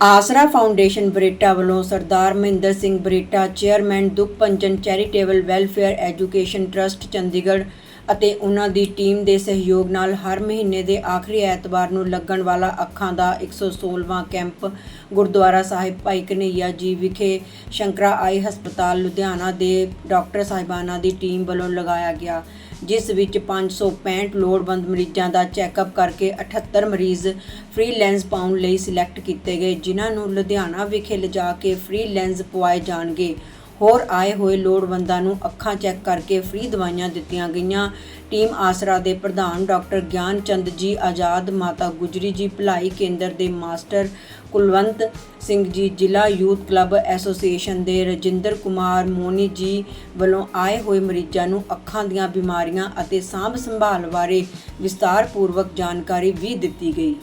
ਆਸਰਾ ਫਾਊਂਡੇਸ਼ਨ ਬਰੇਟਾ ਵੱਲੋਂ Sardar Mahinder Singh Bareta, chairman Dukhpanjan charitable welfare education trust, Chandigarh ਅਤੇ ਉਹਨਾਂ ਦੀ ਟੀਮ ਦੇ ਸਹਿਯੋਗ ਨਾਲ ਹਰ ਮਹੀਨੇ ਦੇ ਆਖਰੀ ਐਤਵਾਰ ਨੂੰ ਲੱਗਣ ਵਾਲਾ ਅੱਖਾਂ ਦਾ 116ਵਾਂ ਕੈਂਪ ਗੁਰਦੁਆਰਾ ਸਾਹਿਬ ਭਾਈ ਕਨਈਆ ਜੀ ਵਿਖੇ ਸ਼ੰਕਰਾ ਆਈ ਹਸਪਤਾਲ ਲੁਧਿਆਣਾ ਦੇ ਡਾਕਟਰ ਸਾਹਿਬਾਨਾਂ ਦੀ ਟੀਮ ਵੱਲੋਂ ਲਗਾਇਆ ਗਿਆ, ਜਿਸ ਵਿੱਚ 565 ਲੋੜਵੰਦ ਮਰੀਜ਼ਾਂ ਦਾ ਚੈੱਕਅਪ ਕਰਕੇ 78 ਮਰੀਜ਼ ਫ੍ਰੀ ਲੈਂਸ ਪਾਉਣ ਲਈ ਸਿਲੈਕਟ ਕੀਤੇ ਗਏ, ਜਿਨ੍ਹਾਂ ਨੂੰ ਲੁਧਿਆਣਾ ਵਿਖੇ ਲਿਜਾ ਕੇ ਫ੍ਰੀ ਲੈਂਸ ਪਵਾਏ ਜਾਣਗੇ। ਹੋਰ ਆਏ ਹੋਏ ਲੋੜਵੰਦਾਂ ਨੂੰ ਅੱਖਾਂ ਚੈੱਕ ਕਰਕੇ ਫ੍ਰੀ ਦਵਾਈਆਂ ਦਿੱਤੀਆਂ ਗਈਆਂ। ਟੀਮ ਆਸਰਾ ਦੇ ਪ੍ਰਧਾਨ ਡਾਕਟਰ ਗਿਆਨ ਚੰਦ ਜੀ ਆਜ਼ਾਦ, ਮਾਤਾ ਗੁਜਰੀ ਜੀ, ਭਲਾਈ ਕੇਂਦਰ ਦੇ ਮਾਸਟਰ ਕੁਲਵੰਤ ਸਿੰਘ ਜੀ, ਜ਼ਿਲ੍ਹਾ ਯੂਥ ਕਲੱਬ ਐਸੋਸੀਏਸ਼ਨ ਦੇ ਰਜਿੰਦਰ ਕੁਮਾਰ ਮੋਨੀ ਜੀ ਵੱਲੋਂ ਆਏ ਹੋਏ ਮਰੀਜ਼ਾਂ ਨੂੰ ਅੱਖਾਂ ਦੀਆਂ ਬਿਮਾਰੀਆਂ ਅਤੇ ਸਾਂਭ ਸੰਭਾਲ ਬਾਰੇ ਵਿਸਤਾਰਪੂਰਵਕ ਜਾਣਕਾਰੀ ਵੀ ਦਿੱਤੀ ਗਈ।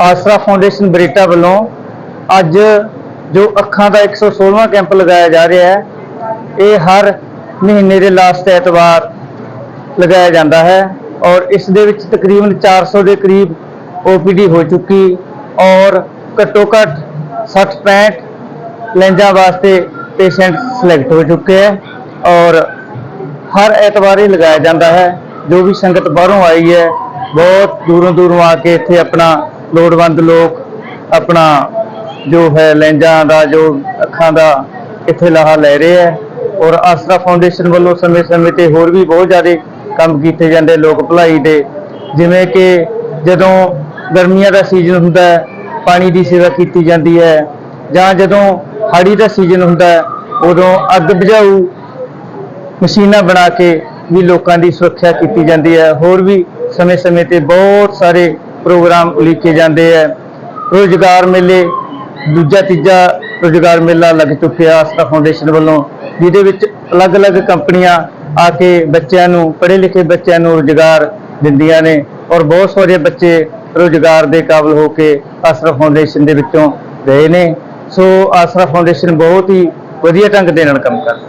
ਆਸਰਾ ਫਾਊਂਡੇਸ਼ਨ ਬਰੇਟਾ ਵੱਲੋਂ ਅੱਜ ਜੋ ਅੱਖਾਂ ਦਾ 116ਵਾਂ ਕੈਂਪ ਲਗਾਇਆ ਜਾ ਰਿਹਾ ਹੈ, ਇਹ ਹਰ ਮਹੀਨੇ ਦੇ ਲਾਸਟ ਐਤਵਾਰ ਲਗਾਇਆ ਜਾਂਦਾ ਹੈ ਔਰ ਇਸ ਦੇ ਵਿੱਚ ਤਕਰੀਬਨ 400 ਦੇ ਕਰੀਬ OPD ਹੋ ਚੁੱਕੀ ਔਰ ਘੱਟੋ ਘੱਟ 60 65 ਲੈਂਜਾਂ ਵਾਸਤੇ ਪੇਸ਼ੈਂਟ ਸਿਲੈਕਟ ਹੋ ਚੁੱਕੇ ਹੈ ਔਰ ਹਰ ਐਤਵਾਰ ਹੀ ਲਗਾਇਆ ਜਾਂਦਾ ਹੈ, ਜੋ ਵੀ ਸੰਗਤ ਬਾਹਰੋਂ ਆਈ ਹੈ, ਬਹੁਤ ਦੂਰੋਂ ਦੂਰੋਂ ਆ ਕੇ ਇੱਥੇ ਆਪਣਾ ਲੋੜਵੰਦ ਲੋਕ ਆਪਣਾ ਜੋ ਹੈ ਲੈਂਜਾਂ ਦਾ, ਜੋ ਅੱਖਾਂ ਦਾ ਇੱਥੇ ਲਾਹਾ ਲੈ ਰਹੇ ਹੈ ਔਰ ਆਸਰਾ ਫਾਊਂਡੇਸ਼ਨ ਵੱਲੋਂ ਸਮੇਂ-ਸਮੇਂ ਤੇ ਹੋਰ ਵੀ ਬਹੁਤ ਜ਼ਿਆਦਾ ਕੰਮ ਕੀਤੇ ਜਾਂਦੇ ਲੋਕ ਭਲਾਈ ਦੇ। ਜਿਵੇਂ ਕਿ ਜਦੋਂ ਗਰਮੀਆਂ ਦਾ ਸੀਜ਼ਨ ਹੁੰਦਾ ਹੈ, ਪਾਣੀ ਦੀ ਸੇਵਾ ਕੀਤੀ ਜਾਂਦੀ ਹੈ ਜਾਂ ਜਦੋਂ ਹਾੜੀ ਦਾ ਸੀਜ਼ਨ ਹੁੰਦਾ ਹੈ, ਉਦੋਂ ਅੱਗ ਬੁਝਾਊ ਮਸ਼ੀਨਾਂ ਬਣਾ ਕੇ ਵੀ ਲੋਕਾਂ ਦੀ ਸੁਰੱਖਿਆ ਕੀਤੀ ਜਾਂਦੀ ਹੈ। ਹੋਰ ਵੀ ਸਮੇਂ-ਸਮੇਂ ਤੇ ਬਹੁਤ ਸਾਰੇ ਪ੍ਰੋਗਰਾਮ ਉਲੀਕੇ ਜਾਂਦੇ ਹੈ ਰੋਜ਼ਗਾਰ ਮੇਲੇ, ਦੂਜਾ ਤੀਜਾ ਰੋਜ਼ਗਾਰ ਮੇਲਾ ਲੱਗ ਚੁੱਕਿਆ ਆਸਰਾ ਫਾਊਂਡੇਸ਼ਨ ਵੱਲੋਂ, ਜਿਹਦੇ ਵਿੱਚ ਅਲੱਗ-ਅਲੱਗ ਕੰਪਨੀਆਂ ਆ ਕੇ ਬੱਚਿਆਂ ਨੂੰ ਪੜ੍ਹੇ ਲਿਖੇ ਬੱਚਿਆਂ ਨੂੰ ਰੋਜ਼ਗਾਰ ਦਿੰਦੀਆਂ ਨੇ ਔਰ ਬਹੁਤ ਸਾਰੇ ਬੱਚੇ ਰੋਜ਼ਗਾਰ ਦੇ ਕਾਬਲ ਹੋ ਕੇ ਆਸਰਾ ਫਾਊਂਡੇਸ਼ਨ ਦੇ ਵਿੱਚੋਂ ਗਏ ਨੇ। ਸੋ ਆਸਰਾ ਫਾਊਂਡੇਸ਼ਨ ਬਹੁਤ ਹੀ ਵਧੀਆ ਢੰਗ ਦੇ ਨਾਲ ਕੰਮ ਕਰਦਾ